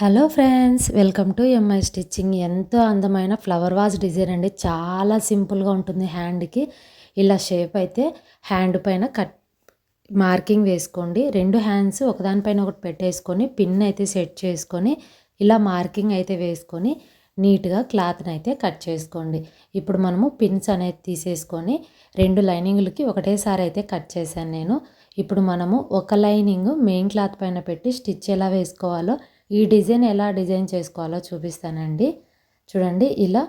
Hello friends welcome to M I stitching ఎంతో అందమైన flower vase design అండి. చాలా సింపుల్గా ఉంటుంది హ్యాండ్కి ఇలా షేప్ అయితే హ్యాండ్ పైన కట్ మార్కింగ్ వేసుకోండి. రెండు హ్యాండ్స్ ఒకదానిపైన ఒకటి పెట్టేసుకొని పిన్ అయితే సెట్ చేసుకొని ఇలా మార్కింగ్ అయితే వేసుకొని నీట్గా క్లాత్ని అయితే కట్ చేసుకోండి. ఇప్పుడు మనము పిన్స్ అనేది తీసేసుకొని రెండు లైనింగ్లకి ఒకటేసారి అయితే కట్ చేశాను నేను. ఇప్పుడు మనము ఒక లైనింగ్ మెయిన్ క్లాత్ పైన పెట్టి స్టిచ్ ఎలా వేసుకోవాలో ఈ డిజైన్ ఎలా డిజైన్ చేసుకోవాలో చూపిస్తానండి. చూడండి ఇలా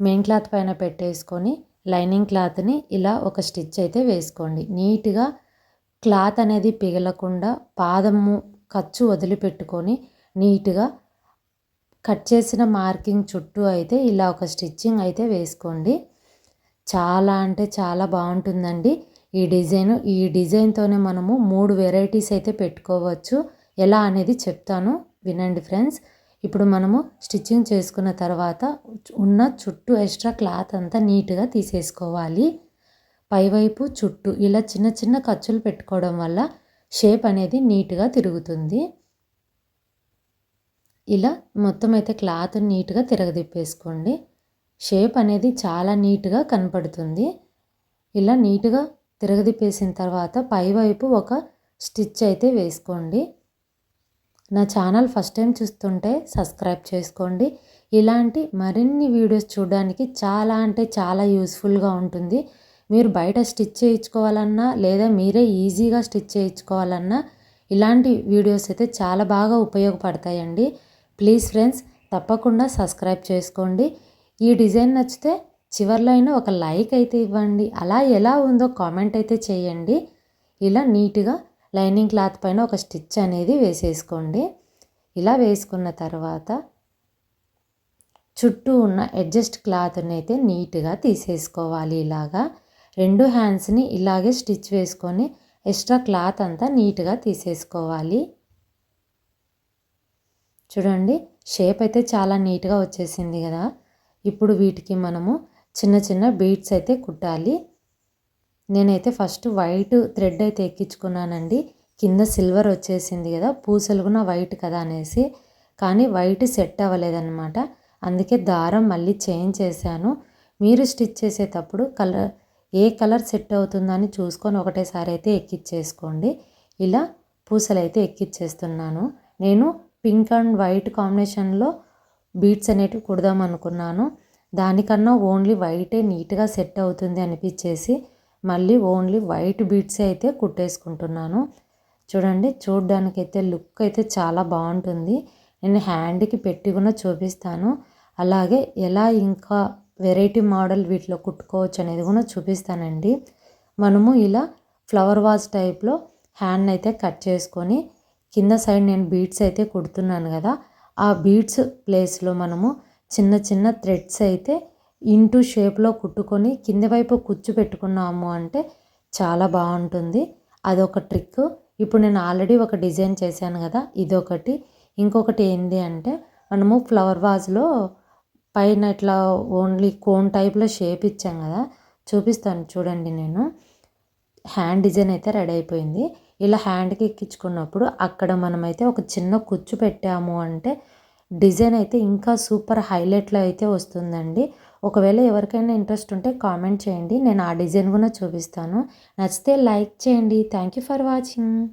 మెయిన్ క్లాత్ పైన పెట్టేసుకొని లైనింగ్ క్లాత్ని ఇలా ఒక స్టిచ్ అయితే వేసుకోండి. నీట్గా క్లాత్ అనేది పిగలకుండా పాదము ఖర్చు వదిలిపెట్టుకొని నీట్గా కట్ చేసిన మార్కింగ్ చుట్టూ అయితే ఇలా ఒక స్టిచ్చింగ్ అయితే వేసుకోండి. చాలా అంటే చాలా బాగుంటుందండి ఈ డిజైన్. ఈ డిజైన్తోనే మనము మూడు వెరైటీస్ అయితే పెట్టుకోవచ్చు. ఎలా అనేది చెప్తాను. వినండి ఫ్రెండ్స్. ఇప్పుడు మనము స్టిచ్చింగ్ చేసుకున్న తర్వాత ఉన్న చుట్టూ ఎక్స్ట్రా క్లాత్ అంతా నీట్గా తీసేసుకోవాలి. పైవైపు చుట్టూ ఇలా చిన్న చిన్న ఖర్చులు పెట్టుకోవడం వల్ల షేప్ అనేది నీట్గా తిరుగుతుంది. ఇలా మొత్తం అయితే క్లాత్ నీట్గా తిరగదిప్పేసుకోండి. షేప్ అనేది చాలా నీట్గా కనపడుతుంది. ఇలా నీట్గా తిరగదిప్పేసిన తర్వాత పైవైపు ఒక స్టిచ్ అయితే వేసుకోండి. నా ఛానల్ ఫస్ట్ టైం చూస్తుంటే సబ్స్క్రైబ్ చేసుకోండి. ఇలాంటి మరిన్ని వీడియోస్ చూడడానికి చాలా అంటే చాలా యూస్ఫుల్గా ఉంటుంది. మీరు బయట స్టిచ్ చేయించుకోవాలన్నా లేదా మీరే ఈజీగా స్టిచ్ చేయించుకోవాలన్నా ఇలాంటి వీడియోస్ అయితే చాలా బాగా ఉపయోగపడతాయండి. ప్లీజ్ ఫ్రెండ్స్ తప్పకుండా సబ్స్క్రైబ్ చేసుకోండి. ఈ డిజైన్ నచ్చితే చివరిలో అయినా ఒక లైక్ అయితే ఇవ్వండి. అలా ఎలా ఉందో కామెంట్ అయితే చేయండి. ఇలా నీట్గా లైనింగ్ క్లాత్ పైన ఒక స్టిచ్ అనేది వేసేసుకోండి. ఇలా వేసుకున్న తర్వాత చుట్టూ ఉన్న అడ్జస్ట్ క్లాత్ని అయితే నీట్గా తీసేసుకోవాలి ఇలాగా. రెండు హ్యాండ్స్ని ఇలాగే స్టిచ్ వేసుకొని ఎక్స్ట్రా క్లాత్ అంతా నీట్గా తీసేసుకోవాలి. చూడండి షేప్ అయితే చాలా నీట్గా వచ్చేసింది కదా. ఇప్పుడు వీటికి మనము చిన్న చిన్న బీట్స్ అయితే కుట్టాలి. నేనైతే ఫస్ట్ వైట్ థ్రెడ్ అయితే ఎక్కించుకున్నానండి. కింద సిల్వర్ వచ్చేసింది కదా పూసలు కూడా వైట్ కదా అనేసి. కానీ వైట్ సెట్ అవ్వలేదన్నమాట. అందుకే దారం మళ్ళీ చేంజ్ చేశాను. మీరు స్టిచ్ చేసేటప్పుడు కలర్ ఏ కలర్ సెట్ అవుతుందని చూసుకొని ఒకటేసారి అయితే ఎక్కిచ్చేసుకోండి. ఇలా పూసలు అయితే ఎక్కిచ్చేస్తున్నాను. నేను పింక్ అండ్ వైట్ కాంబినేషన్లో బీట్స్ అనేటివి కుడదాం అనుకున్నాను దానికన్నా ఓన్లీ వైటే నీట్గా సెట్ అవుతుంది అనిపించేసి మళ్ళీ ఓన్లీ వైట్ బీడ్స్ అయితే కుట్టేసుకుంటున్నాను. చూడండి చూడడానికి అయితే లుక్ అయితే చాలా బాగుంటుంది. నేను హ్యాండ్కి పెట్టి కూడా చూపిస్తాను. అలాగే ఎలా ఇంకా వెరైటీ మోడల్ వీటిలో కుట్టుకోవచ్చు అనేది కూడా చూపిస్తానండి. మనము ఇలా ఫ్లవర్ వాజ్ టైప్లో హ్యాండ్ అయితే కట్ చేసుకొని కింద సైడ్ నేను బీడ్స్ అయితే కుడుతున్నాను కదా ఆ బీడ్స్ ప్లేస్లో మనము చిన్న చిన్న థ్రెడ్స్ అయితే ఇంటూ షేప్లో కుట్టుకొని కింది వైపు కుచ్చు పెట్టుకున్నాము అంటే చాలా బాగుంటుంది. అదొక ట్రిక్. ఇప్పుడు నేను ఆల్రెడీ ఒక డిజైన్ చేశాను కదా ఇదొకటి. ఇంకొకటి ఏంటి అంటే మనము ఫ్లవర్ వాజ్లో పైన ఇట్లా ఓన్లీ కోన్ టైప్లో షేప్ ఇచ్చాం కదా చూపిస్తాను చూడండి నేను. హ్యాండ్ డిజైన్ అయితే రెడీ అయిపోయింది. ఇలా హ్యాండ్కి ఎక్కించుకున్నప్పుడు అక్కడ మనమైతే ఒక చిన్న కుచ్చు పెట్టాము అంటే డిజైన్ అయితే ఇంకా సూపర్ హైలైట్లో అయితే వస్తుందండి. ఒకవేళ ఎవరికైనా ఇంట్రెస్ట్ ఉంటే కామెంట్ చేయండి. నేను ఆ డిజైన్ కూడా చూపిస్తాను. నచ్చితే లైక్ చేయండి. Thank you for watching.